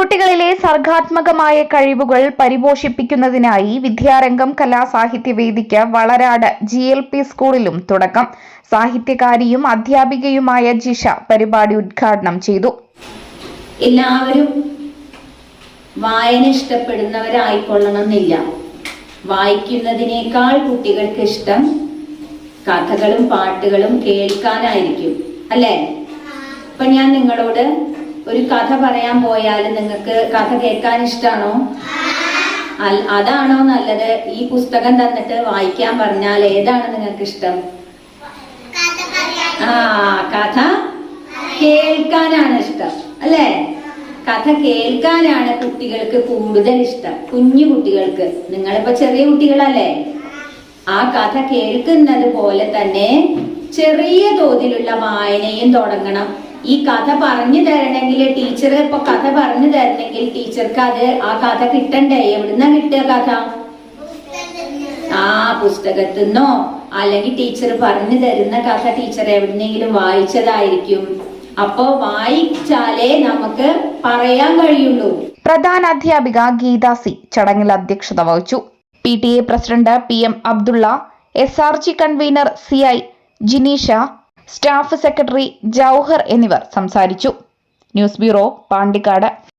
കുട്ടികളിലെ സർഗാത്മകമായ കഴിവുകൾ പരിപോഷിപ്പിക്കുന്നതിനായി വിദ്യാരംഗം കലാസാഹിത്യവേദിക്ക് വളരാട് ജി എൽ പി സ്കൂളിലും തുടക്കം. സാഹിത്യകാരിയും അധ്യാപികയുമായ ജിഷ പരിപാടി ഉദ്ഘാടനം ചെയ്തു. എല്ലാവരും വായന ഇഷ്ടപ്പെടുന്നവരായിക്കൊള്ളണമെന്നില്ല. വായിക്കുന്നതിനേക്കാൾ കുട്ടികൾക്ക് ഇഷ്ടം കഥകളും പാട്ടുകളും കേൾക്കാനായിരിക്കും. അല്ലേ? അപ്പൊ ഞാൻ നിങ്ങളോട് ഒരു കഥ പറയാൻ പോയാൽ നിങ്ങൾക്ക് കഥ കേൾക്കാൻ ഇഷ്ടമാണോ അതാണോ നല്ലത്? ഈ പുസ്തകം തന്നിട്ട് വായിക്കാൻ പറഞ്ഞാൽ ഏതാണ് നിങ്ങൾക്ക് ഇഷ്ടം? ആ കഥ കേൾക്കാനാണ് ഇഷ്ടം അല്ലേ? കഥ കേൾക്കാനാണ് കുട്ടികൾക്ക് കൂടുതൽ ഇഷ്ടം കുഞ്ഞു കുട്ടികൾക്ക്. നിങ്ങളിപ്പോ ചെറിയ കുട്ടികളല്ലേ? ആ കഥ കേൾക്കുന്നത് പോലെ തന്നെ ചെറിയ തോതിലുള്ള വായനയും തുടങ്ങണം. ഈ കഥ പറഞ്ഞു തരണമെങ്കിൽ ടീച്ചർ ഇപ്പൊ കഥ പറഞ്ഞു തരണമെങ്കിൽ ടീച്ചർക്ക് അത് ആ കഥ കിട്ടണ്ടേ? എവിടുന്ന കിട്ടുക കഥ? ആ പുസ്തകത്തിൽ നിന്നോ അല്ലെങ്കിൽ ടീച്ചർ പറഞ്ഞു തരുന്ന കഥ ടീച്ചർ എവിടുന്നെങ്കിലും വായിച്ചതായിരിക്കും. അപ്പോ വായിച്ചാലേ നമുക്ക് പറയാൻ കഴിയുള്ളൂ. പ്രധാന അധ്യാപിക ഗീത സി ചടങ്ങിൽ അധ്യക്ഷത വഹിച്ചു. P T A president P M Abdulla S R G convener C I Jinisha staff secretary Jouhar എന്നിവർ സംസാരിച്ചു. News bureau Pandikkad.